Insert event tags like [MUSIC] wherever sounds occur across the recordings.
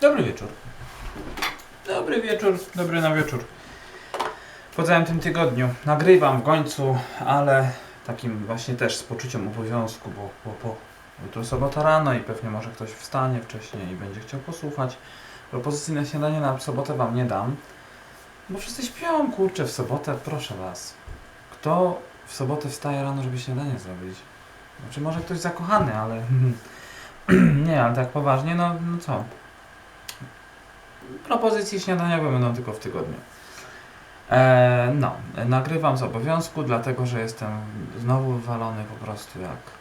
Dobry wieczór. Dobry wieczór, dobry na wieczór. Po całym tym tygodniu nagrywam w końcu, ale takim właśnie też z poczuciem obowiązku, bo, bo, bo jutro sobota rano i pewnie może ktoś wstanie wcześniej i będzie chciał posłuchać. Propozycji na śniadanie na sobotę wam nie dam, bo wszyscy śpią, kurczę, w sobotę, proszę was. Kto w sobotę wstaje rano, żeby śniadanie zrobić? Znaczy może ktoś zakochany, ale [LAUGHS] nie, ale tak poważnie, no, no co? Propozycje śniadaniowe będą tylko w tygodniu. E, no, nagrywam z obowiązku, dlatego że jestem znowu wywalony po prostu jak.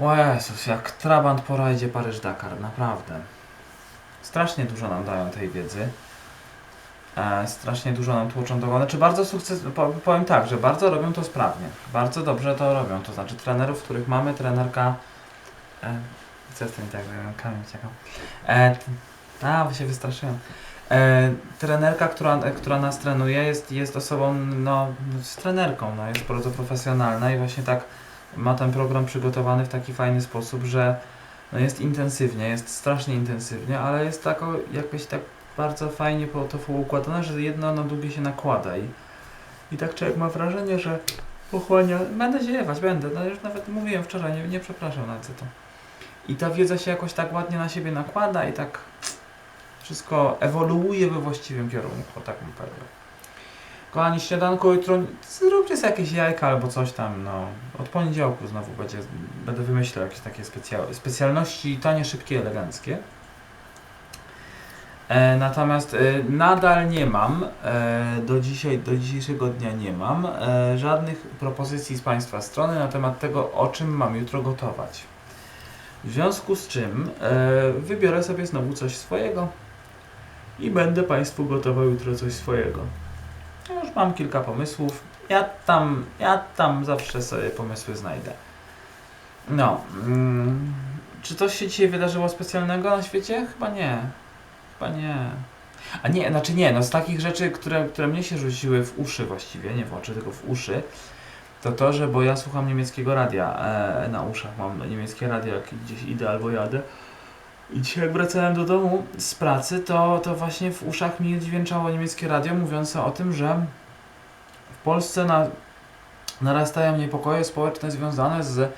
O Jezus, jak trabant po rajdzie Paryż-Dakar, naprawdę. Strasznie dużo nam dają tej wiedzy. E, strasznie dużo nam tłoczą do głowy. Znaczy bardzo sukces, po- powiem tak, że bardzo robią to sprawnie. Bardzo dobrze to robią. To znaczy trenerów, których mamy, trenerka. E, co jest ten tak, kamień uciekał. E, a, bo się wystraszyłem. E, trenerka, która, która nas trenuje, jest, jest osobą, no, z trenerką, no, jest bardzo profesjonalna i właśnie tak ma ten program przygotowany w taki fajny sposób, że no, jest intensywnie, jest strasznie intensywnie, ale jest tak jakoś tak bardzo fajnie po to poukładane, że jedno na drugie się nakłada i, i tak człowiek ma wrażenie, że pochłania, będę ziewać, będę, no już nawet mówiłem wczoraj, nie, nie przepraszam na co to. I ta wiedza się jakoś tak ładnie na siebie nakłada i tak wszystko ewoluuje we właściwym kierunku, tak bym powiedział. Kochani, śniadanko jutro, zróbcie sobie jakieś jajka albo coś tam, no. Od poniedziałku znowu będzie, będę wymyślał jakieś takie specjal, specjalności tanie, szybkie, eleganckie. E, natomiast e, nadal nie mam, e, do, dzisiaj, do dzisiejszego dnia nie mam e, żadnych propozycji z Państwa strony na temat tego, o czym mam jutro gotować. W związku z czym e, wybiorę sobie znowu coś swojego i będę Państwu gotował jutro coś swojego. Ja już mam kilka pomysłów. Ja tam, ja tam zawsze sobie pomysły znajdę. No. Mm, czy coś się dzisiaj wydarzyło specjalnego na świecie? Chyba nie. Chyba nie. A nie, znaczy nie, no z takich rzeczy, które, które mnie się rzuciły w uszy właściwie, nie w oczy, tylko w uszy, to to, że bo ja słucham niemieckiego radia e, na uszach, mam niemieckie radio, jak gdzieś idę albo jadę. I dzisiaj jak wracałem do domu z pracy, to, to właśnie w uszach mi dźwięczało niemieckie radio mówiące o tym, że w Polsce na, narastają niepokoje społeczne związane z,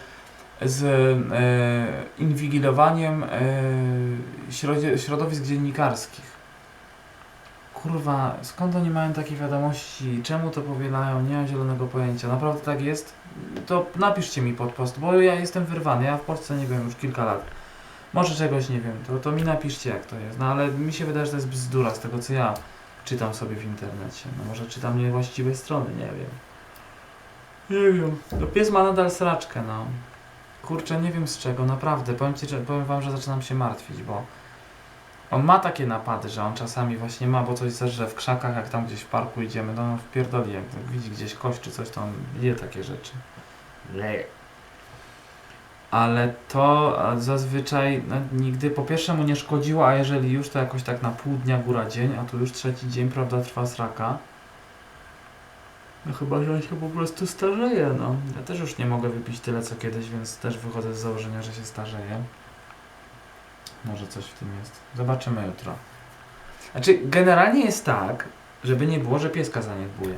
z e, inwigilowaniem e, środzie, środowisk dziennikarskich. Kurwa, skąd oni mają takie wiadomości? Czemu to powielają? Nie mam zielonego pojęcia. Naprawdę tak jest? To napiszcie mi pod post, bo ja jestem wyrwany. Ja w Polsce nie byłem już kilka lat. Może czegoś nie wiem, to, to mi napiszcie jak to jest. No ale mi się wydaje, że to jest bzdura z tego co ja czytam sobie w internecie. No może czytam niewłaściwej strony, nie wiem. Nie wiem. No pies ma nadal sraczkę, no. Kurczę, nie wiem z czego, naprawdę. Powiem, ci, że, powiem wam, że zaczynam się martwić, bo on ma takie napady, że on czasami właśnie ma, bo coś zerze w krzakach, jak tam gdzieś w parku idziemy, to on wpierdoli, jak widzi gdzieś kość czy coś, to on je takie rzeczy. Leje ale to zazwyczaj no, nigdy po pierwsze mu nie szkodziło, a jeżeli już to jakoś tak na pół dnia góra dzień, a tu już trzeci dzień, prawda, trwa sraka. No chyba, że on się po prostu starzeje, no. Ja też już nie mogę wypić tyle co kiedyś, więc też wychodzę z założenia, że się starzeje. Może coś w tym jest. Zobaczymy jutro. Znaczy, generalnie jest tak, żeby nie było, że pieska zaniedbuje.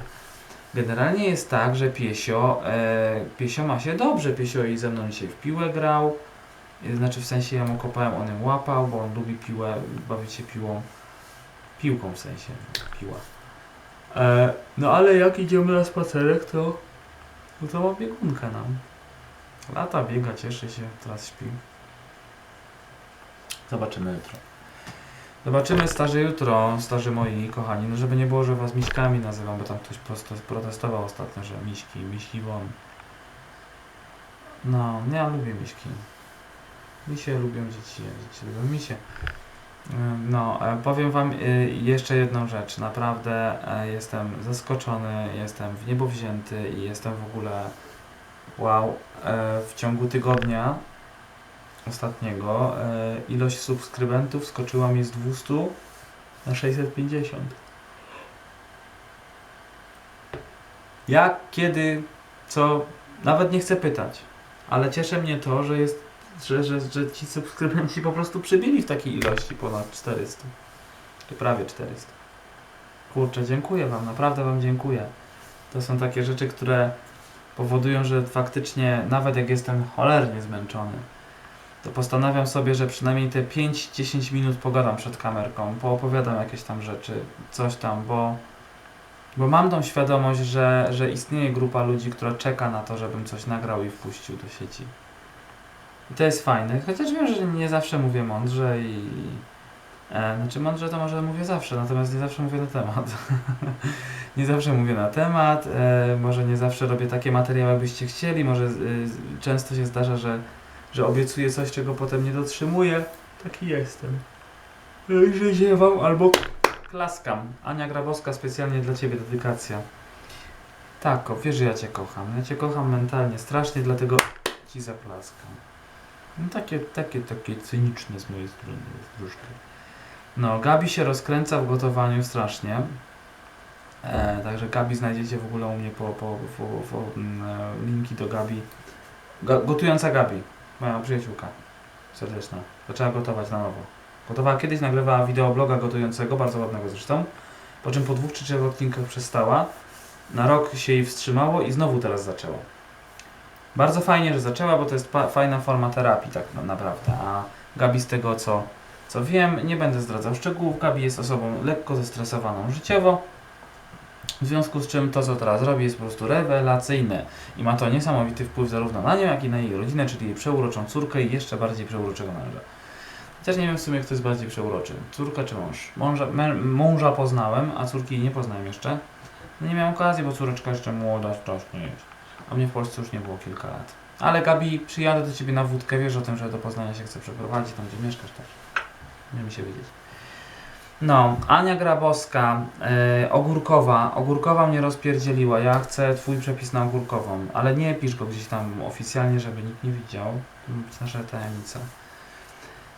Generalnie jest tak, że Piesio, e, Piesio ma się dobrze. Piesio i ze mną dzisiaj w piłę grał. E, Znaczy w sensie ja mu kopałem, on ją łapał, bo on lubi piłę, bawić się piłą. Piłką w sensie, piła. E, no ale jak idziemy na spacerek, to, no to ma biegunkę nam. Lata biega, cieszy się, teraz śpi. Zobaczymy jutro. Zobaczymy starzy jutro, starzy moi kochani. No żeby nie było, że was miśkami nazywam, bo tam ktoś prosto- protestował ostatnio, że miśki, miśki won. No, ja lubię miśki. Misie lubią dzieci, dzieci lubią misie. No, e, powiem wam y, jeszcze jedną rzecz. Naprawdę e, jestem zaskoczony, jestem w niebo wzięty i jestem w ogóle wow. E, W ciągu tygodnia ostatniego e, ilość subskrybentów skoczyła mi z 200 na 650. Jak, kiedy, co, nawet nie chcę pytać, ale cieszy mnie to, że jest że, że, że ci subskrybenci po prostu przybyli w takiej ilości ponad 400. Czy prawie 400. Kurczę, dziękuję Wam, naprawdę Wam dziękuję. To są takie rzeczy, które powodują, że faktycznie, nawet jak jestem cholernie zmęczony, to postanawiam sobie, że przynajmniej te 5-10 minut pogadam przed kamerką, poopowiadam jakieś tam rzeczy, coś tam, bo, bo mam tą świadomość, że, że istnieje grupa ludzi, która czeka na to, żebym coś nagrał i wpuścił do sieci. I to jest fajne, chociaż wiem, że nie zawsze mówię mądrze i... E, znaczy mądrze to może mówię zawsze, natomiast nie zawsze mówię na temat. [LAUGHS] nie zawsze mówię na temat, e, może nie zawsze robię takie materiały, jakbyście chcieli, może często się zdarza, że, że obiecuję coś, czego potem nie dotrzymuję. Taki jestem. Że ziewam albo klaskam. Ania Grabowska, specjalnie dla Ciebie dedykacja. Tak, o, wiesz, że ja Cię kocham. Ja Cię kocham mentalnie, strasznie, dlatego Ci zaklaskam. No takie, takie, takie cyniczne z mojej strony jest troszkę. No, Gabi się rozkręca w gotowaniu strasznie. E, także Gabi znajdziecie w ogóle u mnie po, po, po, po mm, e, linki do Gabi. Ga, gotująca Gabi, moja przyjaciółka serdeczna. Zaczęła gotować na nowo. Gotowała kiedyś, nagrywała wideobloga gotującego, bardzo ładnego zresztą. Po czym po dwóch czy trzech odcinkach przestała. Na rok się jej wstrzymało i znowu teraz zaczęła. Bardzo fajnie, że zaczęła, bo to jest fajna forma terapii tak na- naprawdę. A Gabi z tego co, co wiem, nie będę zdradzał szczegółów. Gabi jest osobą lekko zestresowaną życiowo. W związku z czym to, co teraz robi, jest po prostu rewelacyjne. I ma to niesamowity wpływ zarówno na nią, jak i na jej rodzinę, czyli jej przeuroczą córkę i jeszcze bardziej przeuroczego męża. Chociaż nie wiem w sumie, kto jest bardziej przeuroczy. Córka czy mąż? Mąża, mę, męża poznałem, a córki nie poznałem jeszcze. No nie miałem okazji, bo córeczka jeszcze młoda wcześniej jest. A mnie w Polsce już nie było kilka lat. Ale Gabi, przyjadę do Ciebie na wódkę, wiesz o tym, że do Poznania się chcę przeprowadzić, tam gdzie mieszkasz też. Nie mi się wiedzieć. No, Ania Grabowska, e, Ogórkowa. Ogórkowa mnie rozpierdzieliła. Ja chcę Twój przepis na ogórkową, ale nie pisz go gdzieś tam oficjalnie, żeby nikt nie widział. To być nasza tajemnica.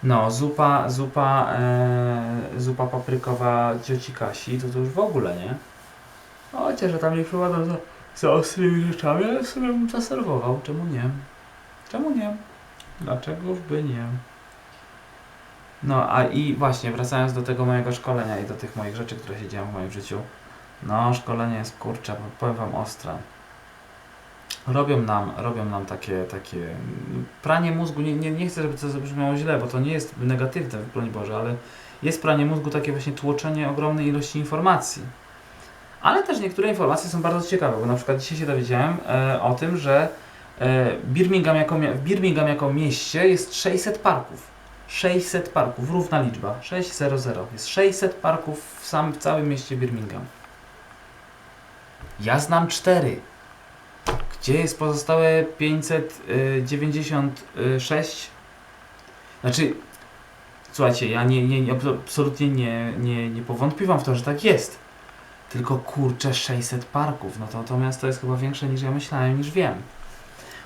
No, zupa, zupa, e, zupa paprykowa cioci Kasi, to to już w ogóle, nie? Chociaż, że tam nie przypada za, za ostrymi rzeczami, ale w sumie bym zaserwował. Czemu nie? Czemu nie? Dlaczego by nie? No, a i właśnie, wracając do tego mojego szkolenia i do tych moich rzeczy, które się dzieją w moim życiu. No, szkolenie jest kurczę, powiem wam ostre. Robią nam, robią nam takie, takie pranie mózgu, nie, nie, nie chcę, żeby to zabrzmiało źle, bo to nie jest negatywne, broń Boże, ale jest pranie mózgu takie właśnie tłoczenie ogromnej ilości informacji. Ale też niektóre informacje są bardzo ciekawe, bo na przykład dzisiaj się dowiedziałem e, o tym, że e, Birmingham jako, w Birmingham jako mieście jest 600 parków. 600 parków, równa liczba, 600. Jest 600 parków w, sam, w całym mieście Birmingham. Ja znam 4. Gdzie jest pozostałe 596? Znaczy, słuchajcie, ja nie, nie, nie, absolutnie nie, nie, nie powątpiewam w to, że tak jest. Tylko kurczę 600 parków, no to to miasto jest chyba większe niż ja myślałem, niż wiem.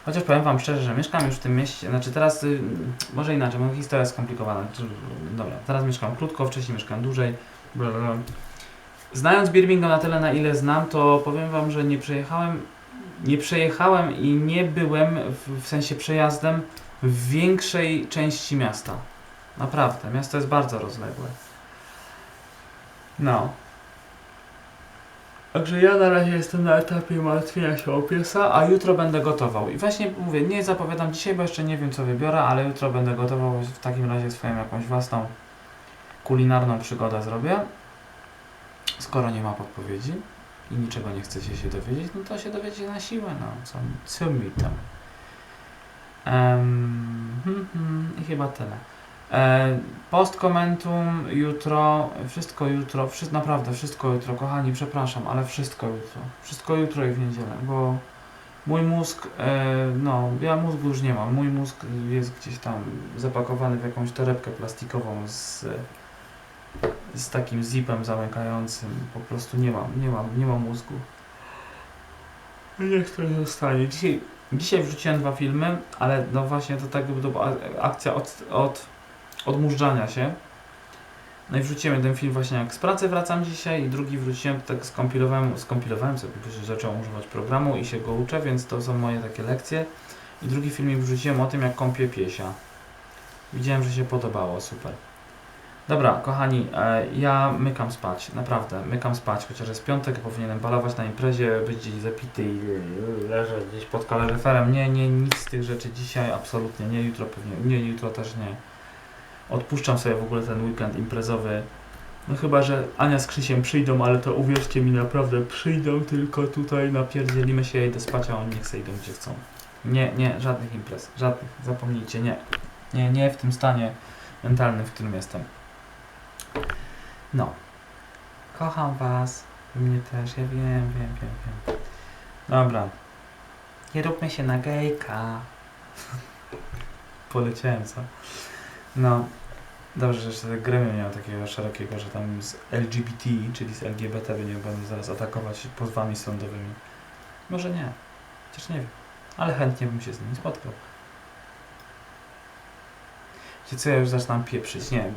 Chociaż powiem Wam szczerze, że mieszkam już w tym mieście, znaczy teraz, y, może inaczej, moja historia jest skomplikowana. Dobra, teraz mieszkam krótko, wcześniej mieszkałem dłużej. Bla, bla, bla. Znając Birmingham na tyle, na ile znam, to powiem Wam, że nie przejechałem, nie przejechałem i nie byłem w, w sensie przejazdem w większej części miasta. Naprawdę, miasto jest bardzo rozległe. No. Także ja na razie jestem na etapie martwienia się o piesa, a jutro będę gotował. I właśnie mówię, nie zapowiadam dzisiaj, bo jeszcze nie wiem co wybiorę, ale jutro będę gotował w takim razie swoją jakąś własną kulinarną przygodę zrobię. Skoro nie ma podpowiedzi i niczego nie chcecie się dowiedzieć, no to się dowiecie na siłę, no. Co, co mi tam. Em, hmm, hmm, I chyba tyle. E, post komentum jutro, wszystko jutro, wszy, naprawdę wszystko jutro, kochani, przepraszam, ale wszystko jutro. Wszystko jutro i w niedzielę, bo mój mózg, e, no, ja mózgu już nie mam. Mój mózg jest gdzieś tam zapakowany w jakąś torebkę plastikową z, z takim zipem zamykającym. Po prostu nie mam, nie mam, nie mam mózgu. Niech to zostanie. Dzisiaj, dzisiaj wrzuciłem dwa filmy, ale no właśnie to tak to była akcja od, od odmurzania się. No i wrzuciłem jeden film właśnie jak z pracy wracam dzisiaj i drugi wrzuciłem, tak skompilowałem, skompilowałem sobie, bo zacząłem używać programu i się go uczę, więc to są moje takie lekcje. I drugi filmik wrzuciłem o tym, jak kąpię piesia. Widziałem, że się podobało, super. Dobra, kochani, e, ja mykam spać, naprawdę, mykam spać, chociaż jest piątek, powinienem balować na imprezie, być gdzieś zapity i leżeć gdzieś pod kaloryferem. Nie, nie, nic z tych rzeczy dzisiaj, absolutnie nie, jutro pewnie, nie, jutro też nie. Odpuszczam sobie w ogóle ten weekend imprezowy. No chyba, że Ania z Krzysiem przyjdą, ale to uwierzcie mi, naprawdę przyjdą, tylko tutaj napierdzielimy się, ja idę spać, oni niech sobie idą gdzie chcą. Nie, nie, żadnych imprez, żadnych, zapomnijcie, nie. Nie, nie w tym stanie mentalnym, w którym jestem. No. Kocham was. Mnie też, ja wiem, wiem, wiem, wiem. Dobra. Nie róbmy się na gejka. [LAUGHS] Poleciałem, co? No. Dobrze, że jeszcze gremium miał takiego szerokiego, że tam z LGBT, czyli z LGBT nie będą zaraz atakować pozwami sądowymi. Może nie. Chociaż nie wiem. Ale chętnie bym się z nimi spotkał. Wiecie co, ja już zaczynam pieprzyć. Nie.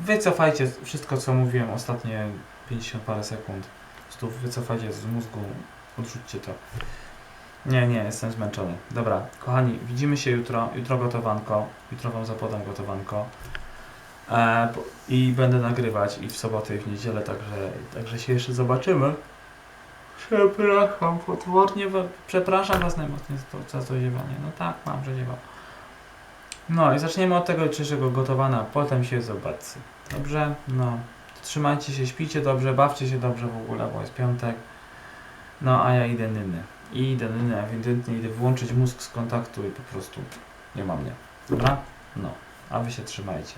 Wycofajcie wszystko, co mówiłem ostatnie 50 parę sekund. Prostu wycofajcie z mózgu, odrzućcie to. Nie, nie, jestem zmęczony. Dobra, kochani, widzimy się jutro. Jutro gotowanko. Jutro wam zapodam gotowanko. E, I będę nagrywać i w sobotę i w niedzielę, także, także się jeszcze zobaczymy. Przepraszam, potwornie, przepraszam was najmocniej za to, za to ziewanie. No tak, mam, że ziewał. No i zaczniemy od tego jutrzejszego gotowania, potem się zobaczy. Dobrze? No. Trzymajcie się, śpijcie dobrze, bawcie się dobrze w ogóle, bo jest piątek. No, a ja idę nyny. I idę nyny, ewidentnie idę włączyć mózg z kontaktu i po prostu nie ma mnie. Dobra? No. A wy się trzymajcie.